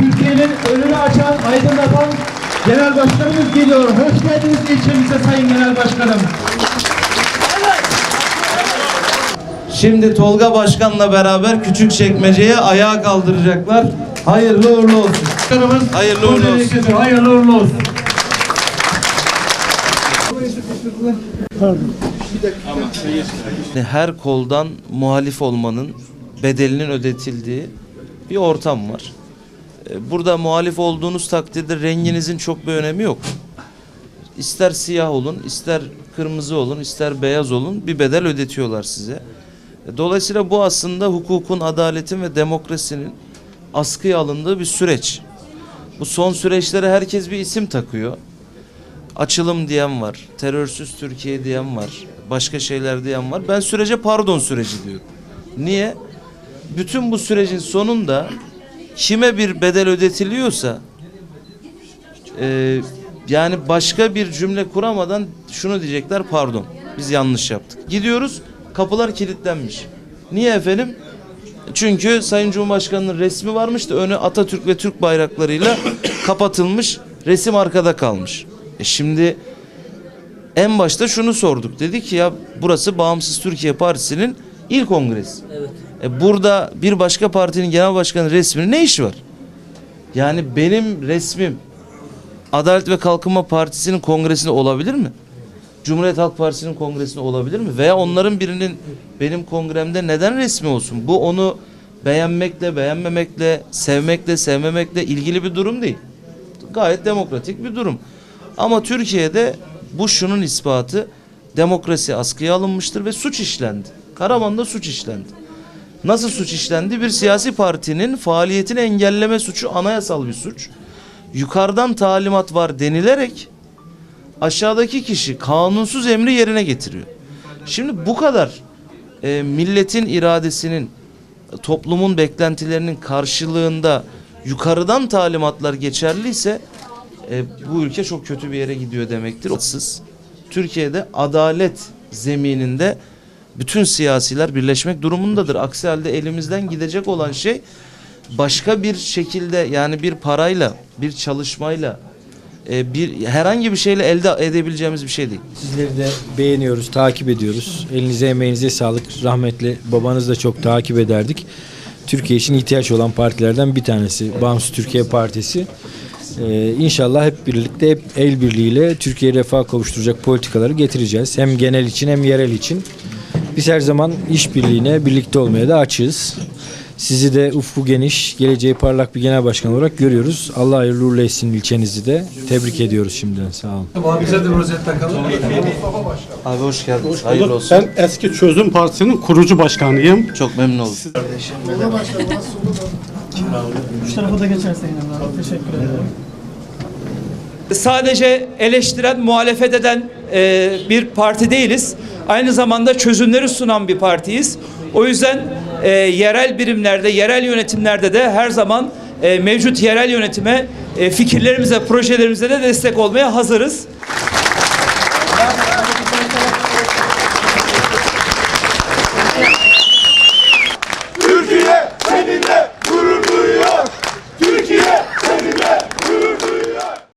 Türkiye'nin önünü açan, aydınlatan Genel Başkanımız geliyor. Hoş geldiniz ilçemize Sayın Genel Başkanım. Şimdi Tolga Başkan'la beraber küçük çekmeceye ayağa kaldıracaklar. Hayırlı uğurlu olsun. Başkanımız Hayırlı uğurlu olsun. Hayırlı uğurlu olsun. Her koldan muhalif olmanın bedelinin ödetildiği bir ortam var. Ee, Burada muhalif olduğunuz takdirde renginizin çok bir önemi yok. İster siyah olun, ister kırmızı olun, ister beyaz olun bir bedel ödetiyorlar size. E, Dolayısıyla bu aslında hukukun, adaletin ve demokrasinin askıya alındığı bir süreç. Bu son süreçlere herkes bir isim takıyor. Açılım diyen var, terörsüz Türkiye diyen var, başka şeyler diyen var. Ben sürece pardon süreci diyorum. Niye? Bütün bu sürecin sonunda kime bir bedel ödetiliyorsa e, yani başka bir cümle kuramadan şunu diyecekler pardon biz yanlış yaptık. Gidiyoruz kapılar kilitlenmiş. Niye efendim? Çünkü Sayın Cumhurbaşkanı'nın resmi varmış da önü Atatürk ve Türk bayraklarıyla kapatılmış. Resim arkada kalmış. E şimdi en başta şunu sorduk. Dedi ki ya burası Bağımsız Türkiye Partisi'nin ilk kongresi. E burada bir başka partinin genel başkanı resminin ne işi var? Yani benim resmim Adalet ve Kalkınma Partisi'nin kongresinde olabilir mi? Cumhuriyet Halk Partisi'nin kongresinde olabilir mi? Veya onların birinin benim kongremde neden resmi olsun? Bu onu beğenmekle, beğenmemekle, sevmekle, sevmemekle ilgili bir durum değil. Gayet demokratik bir durum. Ama Türkiye'de bu şunun ispatı demokrasi askıya alınmıştır ve suç işlendi. Karaman'da suç işlendi. Nasıl suç işlendi? Bir siyasi partinin faaliyetini engelleme suçu anayasal bir suç. Yukarıdan talimat var denilerek aşağıdaki kişi kanunsuz emri yerine getiriyor. Şimdi bu kadar e, milletin iradesinin toplumun beklentilerinin karşılığında yukarıdan talimatlar geçerliyse e, bu ülke çok kötü bir yere gidiyor demektir. Siz Türkiye'de adalet zemininde bütün siyasiler birleşmek durumundadır. Aksi halde elimizden gidecek olan şey başka bir şekilde yani bir parayla, bir çalışmayla, e, bir herhangi bir şeyle elde edebileceğimiz bir şey değil. Sizleri de beğeniyoruz, takip ediyoruz. Elinize emeğinize sağlık. Rahmetli babanız da çok takip ederdik. Türkiye için ihtiyaç olan partilerden bir tanesi. Bağımsız Türkiye Partisi. Ee, inşallah hep birlikte, hep el birliğiyle Türkiye refah kavuşturacak politikaları getireceğiz. Hem genel için hem yerel için. Biz her zaman işbirliğine, birlikte olmaya da açığız. Sizi de ufku geniş, geleceği parlak bir genel başkan olarak görüyoruz. Allah hayırlı uğurlu etsin ilçenizi de. Tebrik ediyoruz şimdiden. Sağ olun. Bize de rozet takalım. Abi hoş geldiniz. Hayırlı olsun. Ben eski Çözüm Partisi'nin kurucu başkanıyım. Çok memnun oldum. Şu tarafa da geçersen abi. Teşekkür ederim. Sadece eleştiren, muhalefet eden e, bir parti değiliz. Aynı zamanda çözümleri sunan bir partiyiz. O yüzden e, yerel birimlerde, yerel yönetimlerde de her zaman e, mevcut yerel yönetime e, fikirlerimize, projelerimize de destek olmaya hazırız.